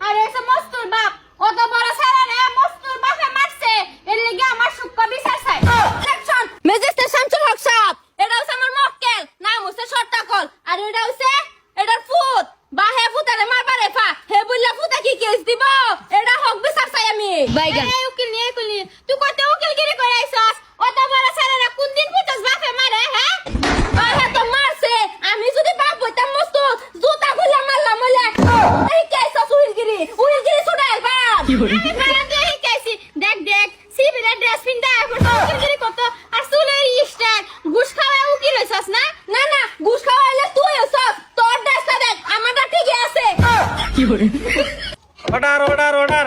আর এসে মস্তুর বাপ অত বড় সারা রে মস্তুর বাপে মারছে এর লাগি আমার বিচার চাই। শামসুল হক সাহেব এটা হচ্ছে আমার মক্কেল নাম হচ্ছে শর্তাকল আর এটা হচ্ছে এটার ফুত। বা হে ফুটারে মারবারে ফা হে বললা ফুটা কি কেস দিব? এটা হক বিচার চাই আমি। বাইগান এই উকিল নিয়ে উকিল নিয়ে তুই কত উকিলগিরি করে আইছস অত বড় সারা রে কোন দিন ফুটাস বাপে মারে হ্যাঁ আর হ্যাঁ তো মারছে আমি যদি বাপ হইতাম মস্ত জুতা খুলে মারলাম বলে এই কেসা উইলগিরি উইলগিরি ছুড়াই বাপ আমি ভাড়া দিয়ে শিখাইছি দেখ দেখ সিভিলের ড্রেস পিন্দা এখন উকিলগিরি কত আর চুলের স্টাইল। ঘুষ খাওয়া উকিল হইছস না? না না ঘুষ খাওয়া হইলে তুই হইছস তোর ড্রেসটা দেখ আমারটা ঠিকই আছে? Order order order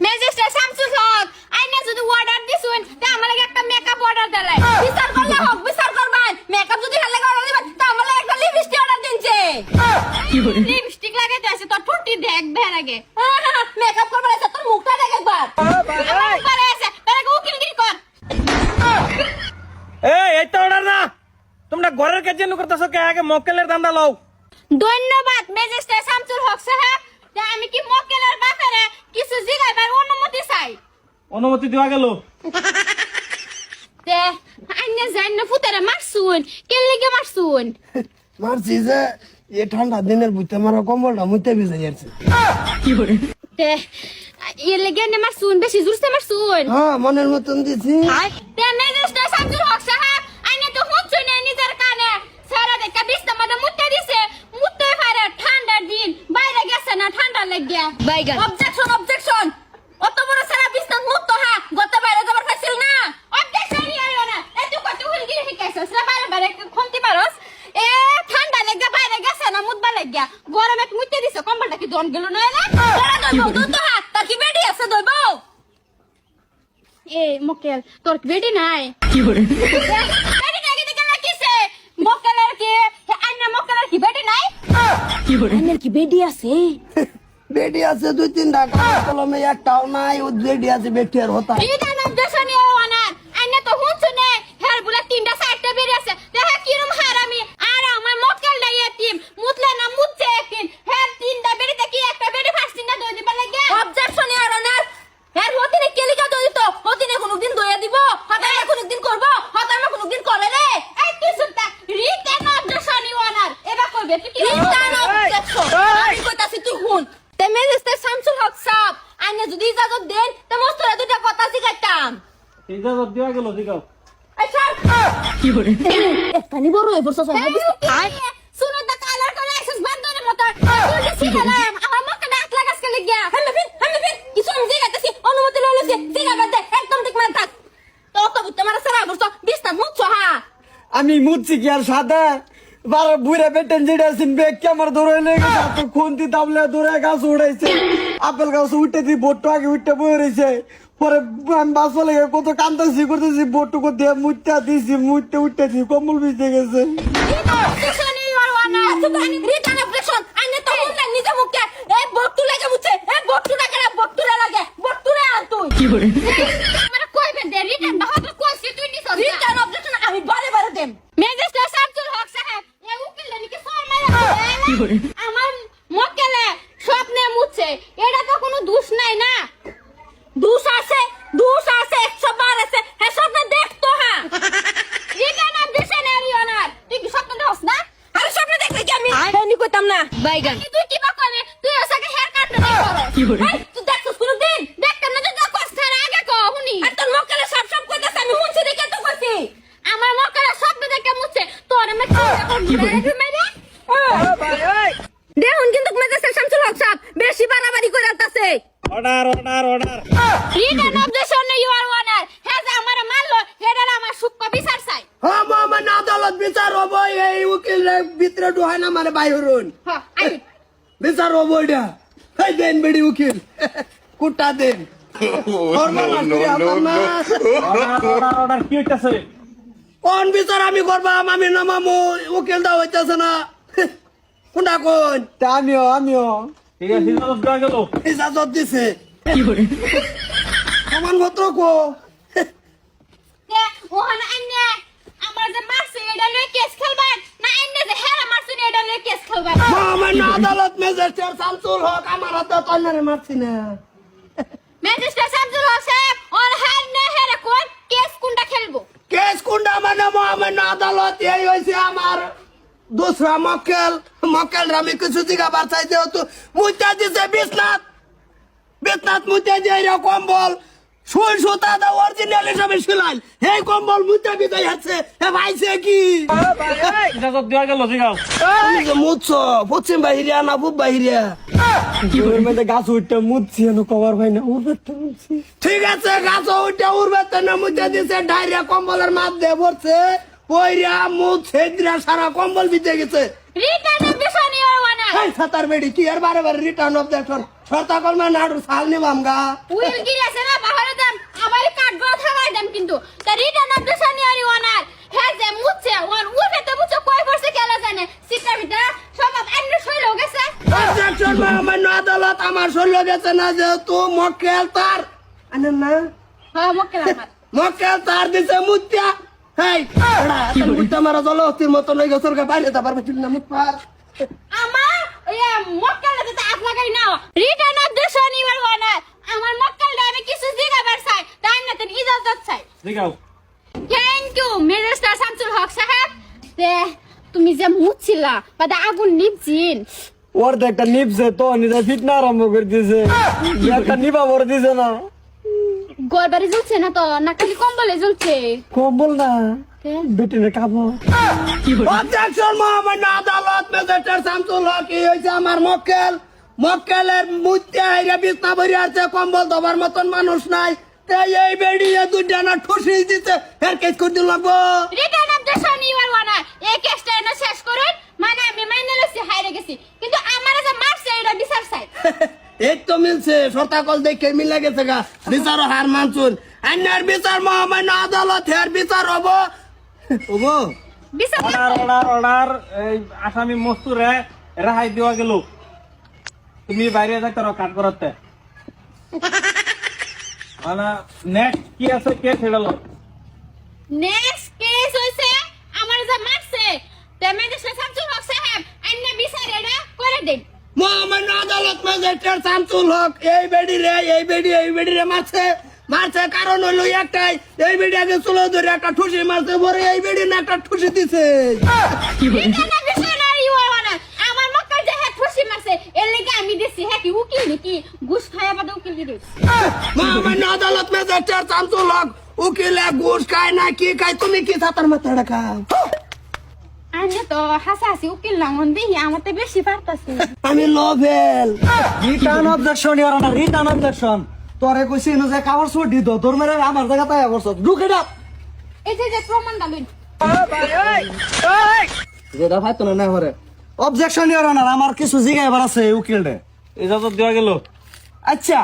magistrate Shamsul Haq আইনা যদি অর্ডার দিছুন তা আমার লাগে একটা মেকআপ অর্ডার দিলাই বিচার করলে হোক বিচার করবান। মেকআপ যদি হালে অর্ডার দিবেন তা আমার লাগে একটা লিপস্টিক অর্ডার দিনছে। লিপস্টিক লাগাইতে আছে তোর ঠুটি দেখ বের আগে মেকআপ করবার আছে তোর মুখটা দেখ একবার। আমার করে আছে তার আগে উকিলগিরি কর। এই এই তো অর্ডার না। তোমরা ঘরের কাজ জন্য করতেছো কে? আগে মক্কেলের দান্দা লও। ধন্যবাদ ম্যাজিস্ট্রেট শামসুল হক সাহেব। আমি কি মক্কেলের ব্যাপারে কিছু জিগাইবার অনুমতি চাই? অনুমতি দেওয়া গেল। তে আইনে জাইন ফুতারে মারছুন কে লিগে মারছুন মারছি যে এ ঠান্ডা দিনের বুঝতে মারা কম্বলটা মুইতে ভিজে যাচ্ছে তে লিগে নে বেশি হ্যাঁ মনের মতন দিছি। তে ম্যাজিস্ট্রেট শামসুল হক সাহেব আইনে তো হুঁচুই নাই নিজের কানে। সারা দেখা বিস্তা মাদা মুতে দিছে। মুতে পারে ঠান্ডার দিন। বাইরে গেছে না ঠান্ডা লাগিয়া বাইগান। অবজেকশন অবজেকশন অত বড় সারা বিস্তা মুত হা গত বাইরে যাবার খাইছিল না অবজেকশন ইয়ারিও না এ তুই কত হুলগিরি শিখাইছস না বাইরে বাইরে খুনতি পারস এ ঠান্ডা লাগা বাইরে গেছে না মুতবা লাগিয়া গরমে মুতে দিছে কম্বলটা কি দন গেল না এলা? তোরা দইব দুটো হাত তার কি বেডি আছে দইব এ মকেল তোর কি বেডি নাই? বেডি নাই কিন্তু কেন কি আইনা মকেলের কি বেডি নাই? আইনের কি বেডি আছে? বেডি আছে দুই তিনটা কাগজ কলমে একটাও নাই ও বেডি আছে বেটি আর হতা দেশনি ওনার আইনা তো হুঁচু নে হের বলে তিনটা চারটা বেডি আছে দেখা কিরম হারামি আর আমার মকেল ডাই এতিম মুতলে না মুতছে একদিন হের তিনটা বেডিতে কি একটা বেডি ফার্স্ট তিনটা দই দিবা লাগে অবজেকশন ইয়ার অনার হের হতিনে কেলিকা দই তো হতিনে কোনদিন দইয়া দিব হতারে কোনদিন করব হতারে কোনদিন করে রে এই তুই শুনতা রিটেন অবজেকশন ওনার এবার কইবে তুই কি রিটেন অবজেকশন আমি কইতাছি তুই হুন তে ম্যাজিস্ট্রেট শামসুল হক সাহেব আইনে যদি ইজাজত দেন তে মস্তরে দুটা কথা শিখাইতাম ইজাজত দেওয়া গেল দিগাও কি করে এখানি বড় হয়ে পড়ছস আই শুনো দা কালার করে এসেস বান্দরের মত। তুই দিছি হালাম আমার মুখে ডাক লাগাস কে লাগিয়া। হামে ফিন হামে ফিন কিছু আমি জিগাইতাছি অনুমতি লইলে জিগাইবা দে একদম ঠিক মান থাক। তো তো বুঝতে মারা সারা বর্ষ হা আমি কি আর সাদা? বার বুড়ে বেটেন যেটা আছেন বেগ কে আমার দৌড়ে লেগে তো খুন্তি দাবলে দৌড়ে গাছ উড়াইছে। আপেল গাছ উঠে দি বোটটো আগে উঠে রয়েছে পরে আমি বাসা লেগে কত কান্দাছি করতেছি বোটটুকু দিয়ে মুটা দিছি মুটতে উঠতেছি কম্বল ভিজে গেছে। কি ইউর অনার সুপানি রিটার্ন অবজেকশন আইনে তো বললা নিজে মুখে এই বট্টু লাগে মুছে এই বট্টু লাগে না বট্টুরে লাগে বট্টুরে আর তুই কি করে মানে কইবে দে রিটার্ন না হবে কইছি তুই নিছ রিটার্ন অবজেকশন আমি বারে বারে দেম ম্যাজিস্ট্রেট শামসুল হক সাহেব এই উকিল নাকি ফোন মেরে কি করে আমার মক্কেলে স্বপ্নে মুছে এটা তো কোনো দোষ নাই না দোষ আছে দোষ আছে একশো বার আছে হ্যাঁ স্বপ্নে দেখতো হ্যাঁ রিটার্ন অবজেকশন এরি অনার তুই কি স্বপ্ন দেখছ না আরে স্বপ্ন দেখলে কি আমি আমি কইতাম না বাইগান তুই কি বা করে তুই ওসাকে হেয়ার কাট না করো কি করে তুই দেখছস কোন দেখতাম না তো কষ্ট আগে কো হুনি আর তোর মক্কেলে সব সব কইতাছ আমি হুনছি দেখে তো কইছি। আমার মক্কেলে স্বপ্ন দেখে মুছে? তোর আমি কি করব মেরে দেখুন কিন্তু মেজাজের শামসুল হক সাহেব বেশি বাড়াবাড়ি করে আনতাছে। Order order order return objection your honour হ্যাঁ যে আমার মারলো হেডার আমার সুক্ষ বিচার চাই। হ্যাঁ মামা না আদালত বিচার হব এই উকিল ভিতরে ঢুহাই না মানে বাইরুন হ্যাঁ বিচার হব এটা। এই দেন বেড়ি উকিল। কুটা দেন। অর্ডার অর্ডার অর্ডার কি হইতাছে? কোন বিচার আমি করবাম? আমি নামামু উকিল দা হইতেছে না। কোনটা কোন? আমিও আমিও। ইজাজত দিছে। কো আমার যে মারছে এটা লয়ে কেস খেলবার না আন্নে যে হেরা মারছে এটা লয়ে কেস খেলবার মামা মহামান্য আদালত ম্যাজিস্ট্রেট শামসুল হক আমার হাতে তন্নারে মারছি না। ম্যাজিস্ট্রেট শামসুল হক সাহেব ওর হার নে হেরে কোন কেস কোনটা খেলব? কেস কুন্ডা মানে আদালত এই হয়েছে আমার দুসরা মক্কেল। মক্কেল আমি কিছু জিগাবার চাই যেহেতু মুইতা দিছে বিশ্বনাথ বিশ্বনাথ মুইতা দিয়ে কম্বল সুই সুতা দা অরিজিনাল হিসাবে সিলাই এই কম্বল বিদায় ভাইছে কি? ইজাজত দেওয়া গেল জিগাও তুমি মুছছো পশ্চিম বাহিরিয়া না পূব বাহিরিয়া ওর মধ্যে গাছ উঠতে মুদছি এনো কভার ভাই না ওর মধ্যে মুদছি ঠিক আছে গাছ ওইটা উড়বে তো না দিছে ডাইরিয়া কম্বলের মাপ দিয়ে পড়ছে ওইরা মুখ ছেদ্রা সারা কম্বল বিতে গেছে। রিটার্ন অফ দ্য সন এই সাতার বেড়ি কি আর বারে বারে রিটার্ন অফ দ্যাট সরতা কলমা নাড়ু সাল নিবাম গা উইল গিরি আছে না পাহাড়ে দাম আমার কাট গড় থাকাই দাম কিন্তু। তা return of the son your honour হ্যাঁ যে মুচ্ছে ওর উঠে তো মুচ্ছে কয় করছে কেলা জানে? সিটার ভিতরে সব এন্ড শৈল গেছে। অবজেকশন মহামান্য আদালত আমার শরীর গেছে না যেহেতু মক্কেল তার। আনেন না। হ্যাঁ মক্কেল আমার। মক্কেল তার দিছে মুত্যা হেই এত মুত্যা মারা জল অস্থির মতো লই গেছর গা বাইরে তা পারবে না মুত পার ওই মক্কেল তো আপ লাগাই না return of the son your আমার মক্কেল আমি কিছু জিগাবার চাই তাই না তেন ইজাজত চাই জিগাও thank you minister Shamsul Haq সাহেব। তে তুমি যে মুছিলা বা আগুন নিপছিন ওর একটা নিপছে তো নিজে ফিটনা আরম্ভ করে দিয়েছে একটা নিপা ভরে দিছে না। গোর জ্বলছে না তো না খালি কম্বলে জ্বলছে? কম্বল না। তে? বেটিনের কাপড় অবজেকশন মহামান্য আদালত ম্যাজিস্ট্রেট শামসুল হক কি হয়েছে আমার মক্কেল। মক্কেলের মুত্যা হাইরা বিছনা ভরি আছে কম্বল দবার মতন মানুষ নাই। তাই এই বেড়িয়ে দুইটা না ঠুসি দিতে এর কেস করে দিল লাগবো। Return of the son your honour এই কেসটা এনে শেষ করুন মানে আমি মাইনে লইছি হাইরে গেছি। কিন্তু আমার যে মারছে এটা বিচার চাই। এই তো মিলছে সরতাকল দেখে মিলে গেছে গা বিচার হার মানছুন আন্যার বিচার মহামান্য আদালত হের বিচার হব। বিচার অর্ডার অর্ডার অর্ডার। এই আসামি মস্তুরে রেহাই দেওয়া গেল। তুমি বাইরে যাইতে রো কাট করতে মানে নেক্সট কি আছে কে ছেড়ালো নেক্সট কেস হইছে আমার যে মারছে তে ম্যাজিস্ট্রেট শামসুল হক সাহেব আইনে বিচার এটা করে দেন মহামান্য আদালত ম্যাজিস্ট্রেট শামসুল হক এই বেডি রে এই বেডি এই বেডি রে মারছে মারছে কারণ হলো একটাই এই বেডি আগে চুলো ধরে একটা ঠুসি মারছে পরে এই বেডি না একটা ঠুসি দিছে আমি উকিল ঘুষ খায়া উকিল দিছি। মহামান্য আদালত ম্যাজিস্ট্রেট শামসুল উকিলে ঘুষ খায় না কি খায় তুমি কি খাও আনে তো হাসাহাসি উকিল না মন দিহি আমার তো বেশি পারতাছে আমি লোভেল। Return objection honour return objection তোরে কইছি এনো যে কাপড় সুট দিত তোর মেরে আমার জায়গা তাই করছ ঢুকে দাও এই যে যে প্রমাণটা লইন যেটা ভাই তো না হরে অবজেকশন ইয়ার অনার আমার কিছু জিগাইবার আছে উকিল রে ইজাজত দেওয়া গেল। আচ্ছা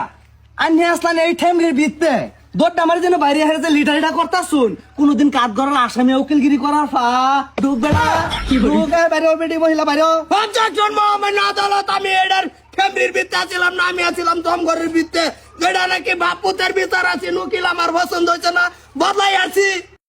আন্নি আসলান এই টাইমের ভিত্তে। দোট আমার জন্য বাইরে হারে যে লিটারিটা করতা শুন কোনদিন কাজ করার আসামি উকিলগিরি করার ফা ঢুকবে না। ঢুকে বাইরে বেটি মহিলা বাইরে। পঞ্চাশ মহামান্য আদালত আমি এটার ফ্যামিলির ভিত্তে আছিলাম না, আমি আছিলাম দমঘরের ভিত্তে যেটা নাকি বাপুতের ভিতর আছে উকিল আমার পছন্দ হয়েছে না, বদলাই আছি।